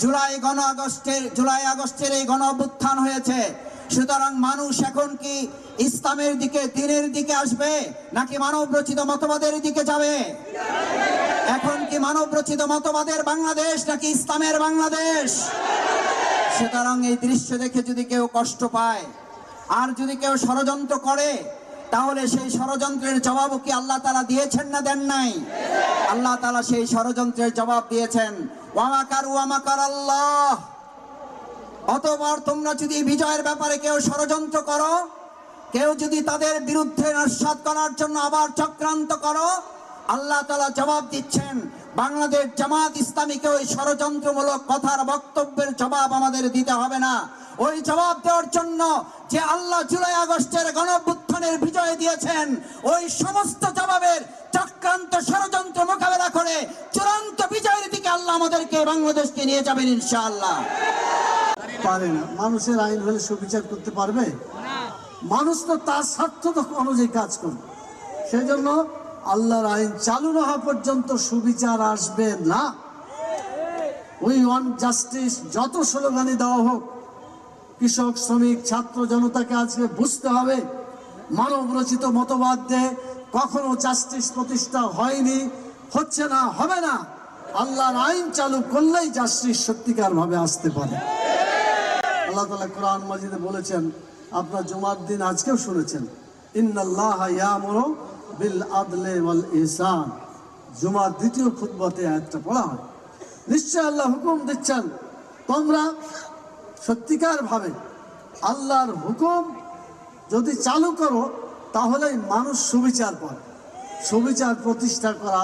জুলাই গণ আগস্টের জুলাই আগস্টের এই গণ অভ্যুত্থান হয়েছে। সুতরাং মানুষ এখন কি ইসলামের দিকে, দিনের দিকে আসবে? নাকি মানব রচিত মতবাদের দিকে যাবে? এখন কি মানব রচিত মতবাদের বাংলাদেশ, নাকি ইসলামের বাংলাদেশ? সুতরাং এই দৃশ্য দেখে যদি কেউ কষ্ট পায়, আর যদি কেউ ষড়যন্ত্র করে তাহলে সেই ষড়যন্ত্রের জবাবও কি আল্লাহ তালা দিয়েছেন না দেন নাই? আল্লাহ তালা সেই ষড়যন্ত্রের জবাব দিয়েছেন ওয়ামাকার ওয়ামাকার আল্লাহ অতবার তোমরা যদি বিজয়ের ব্যাপারে কেউ ষড়যন্ত্র করো, কেউ যদি তাদের বিরুদ্ধে নস্বাত করার জন্য আবার চক্রান্ত করো, আল্লাহ তালা জবাব দিচ্ছেন, বাংলাদেশ জামাত ইসলামীকে ওই ষড়যন্ত্রমূলক কথার বক্তব্যের জবাব আমাদের দিতে হবে না। ওই জবাব দেওয়ার জন্য যে আল্লাহ জুলাই আগস্টের গণভ্যুত্থানের বিজয় দিয়েছেন, ওই সমস্ত জবাবের চক্রান্ত ষড়যন্ত্র মোকাবেলা করে চূড়ান্ত বিজয়ের দিকে আল্লাহ আমাদেরকে বাংলাদেশকে নিয়ে যাবেন ইনশাআল্লাহ। পারে না মানুষের আইন হলে সুবিচার করতে পারবে? মানুষ তো তার স্বার্থ অনুযায়ী কাজ করবে। সেই জন্য আল্লাহর আইন চালু না হওয়া পর্যন্ত সুবিচার আসবে না। উই ওয়ান জাস্টিস যত স্লোগানি দেওয়া হোক কৃষক, শ্রমিক, ছাত্র জনতাকে আজকে বুঝতে হবে, মানব রচিত মতবাদ দিয়ে কখনো জাস্টিস প্রতিষ্ঠা হয়নি, হচ্ছে না, হবে না। আল্লাহর আইন চালু করলেই জাস্টিস সত্যিকার ভাবে আসতে পারে। আল্লাহ তালা কোরআন মাজিদে বলেছেন, আপনার জুমার দিন আজকেও শুনেছেন, ইন্নাল্লাহ বিল আদলে ওয়াল ইহসান। জুমার দ্বিতীয় খুতবাতে আয়াতটা পড়া হয়। নিশ্চয় আল্লাহ হুকুম দিচ্ছেন। তোমরা সত্যিকার ভাবে আল্লাহর হুকুম যদি চালু করো, তাহলেই মানুষ সুবিচার পাবে সুবিচার প্রতিষ্ঠা করা,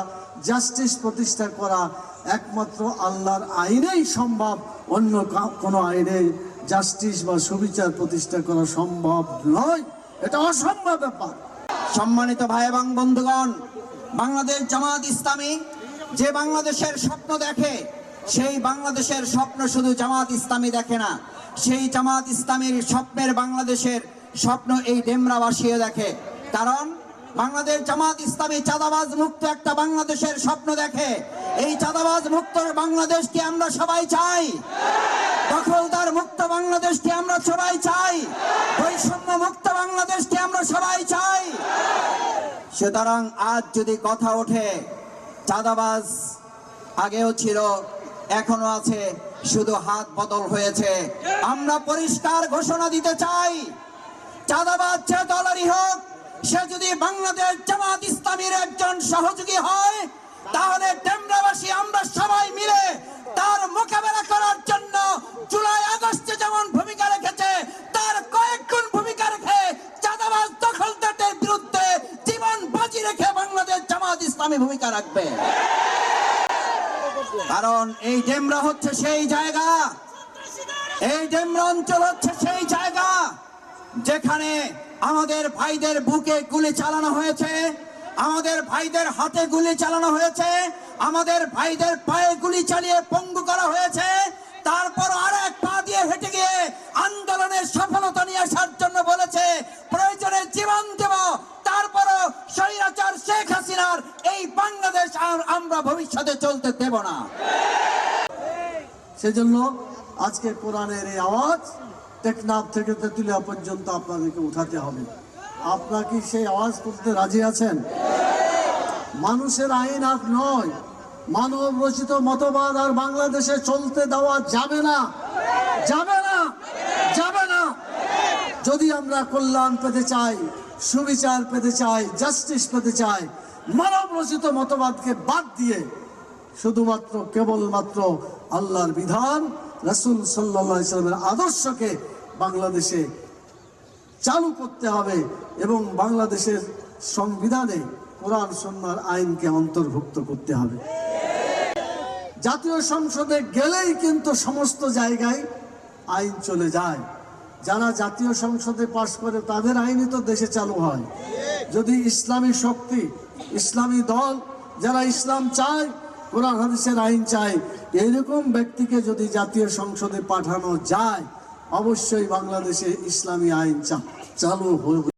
জাস্টিস প্রতিষ্ঠা করা একমাত্র আল্লাহর আইনেই সম্ভব। অন্য কোনো আইনে জাস্টিস বা সুবিচার প্রতিষ্ঠা করা সম্ভব নয়। এটা অসম্ভব ব্যাপার। সম্মানিত ভাই এবং বন্ধুগণ, বাংলাদেশ জামাত ইসলামী যে বাংলাদেশের স্বপ্ন দেখে সেই বাংলাদেশের স্বপ্ন শুধু জামাত ইসলামী দেখে না, সেই জামাত ইসলামের স্বপ্নের বাংলাদেশের স্বপ্ন এই ডেমরাবাসীও দেখে। কারণ বাংলাদেশ জামাত ইসলামী চাঁদাবাজ মুক্ত একটা বাংলাদেশের স্বপ্ন দেখে। এই চাঁদাবাজ মুক্ত বাংলাদেশকে আমরা সবাই চাই? দখলদার মুক্ত বাংলাদেশকে আমরা সবাই চাই? বৈষম্য মুক্ত বাংলাদেশকে আমরা সবাই চাই? সুতরাং আজ যদি কথা ওঠে, চাঁদাবাজ আগেও ছিল এখনও আছে, শুধু হাত বদল হয়েছে। আমরা পরিষ্কার ঘোষণা দিতে চাই, চাঁদাবাজ যে দলেরই হোক, সে যদি বাংলাদেশ জামাত ইসলামীর একজন সহযোগী হয়, তাহলে ডেমরাবাসী আমরা সবাই মিলে তার মোকাবেলা করার জন্য জুলাই আগস্টে যেমন ভূমিকা রেখেছে, তার কয়েক গুণ ভূমিকা রেখে চাঁদাবাজ দখলদারদের বিরুদ্ধে জীবন বাজি রেখে বাংলাদেশ জামাত ইসলামী ভূমিকা রাখবে। কারণ এই ডেমরা হচ্ছে সেই জায়গা। এই ডেমরা অঞ্চল হচ্ছে সেই জায়গা যেখানে আমাদের ভাইদের বুকে গুলি চালানো হয়েছে, আমাদের ভাইদের হাতে গুলি চালানো হয়েছে, আমাদের ভাইদের পায়ে গুলি চালিয়ে পঙ্গু করা হয়েছে। বাংলাদেশ আর আমরা ভবিষ্যতে চলতে দেব না। সেজন্য আজকে কোরআনের এই আওয়াজ টেকনাফ থেকে তেতুলিয়া পর্যন্ত আপনাদেরকে উঠাতে হবে। আপনারা কি সেই আওয়াজ তুলতে রাজি আছেন? মানুষের আইন আর নয় মানব রচিত মতবাদ আর বাংলাদেশে চলতে দেওয়া যাবে না। যাবে যদি আমরা কল্যাণ পেতে চাই, সুবিচার পেতে চাই জাস্টিস পেতে চাই মানব রচিত মতবাদকে বাদ দিয়ে শুধুমাত্র, কেবলমাত্র আল্লাহর বিধান, রাসূল সাল্লাল্লাহু আলাইহি সাল্লামের আদর্শকে বাংলাদেশে চালু করতে হবে এবং বাংলাদেশের সংবিধানে কোরআন সন্ন্যার আইনকে অন্তর্ভুক্ত করতে হবে। জাতীয় সংসদে গেলেই কিন্তু সমস্ত জায়গায় আইন চলে যায়। যারা জাতীয় সংসদে পাশ করে তাদের আইনই তো দেশে চালু হয়। যদি ইসলামী শক্তি, ইসলামী দল যারা ইসলাম চায়, কোরআন হাদিসের আইন চায় এরকম ব্যক্তিকে যদি জাতীয় সংসদে পাঠানো যায়, অবশ্যই বাংলাদেশে ইসলামী আইন চালু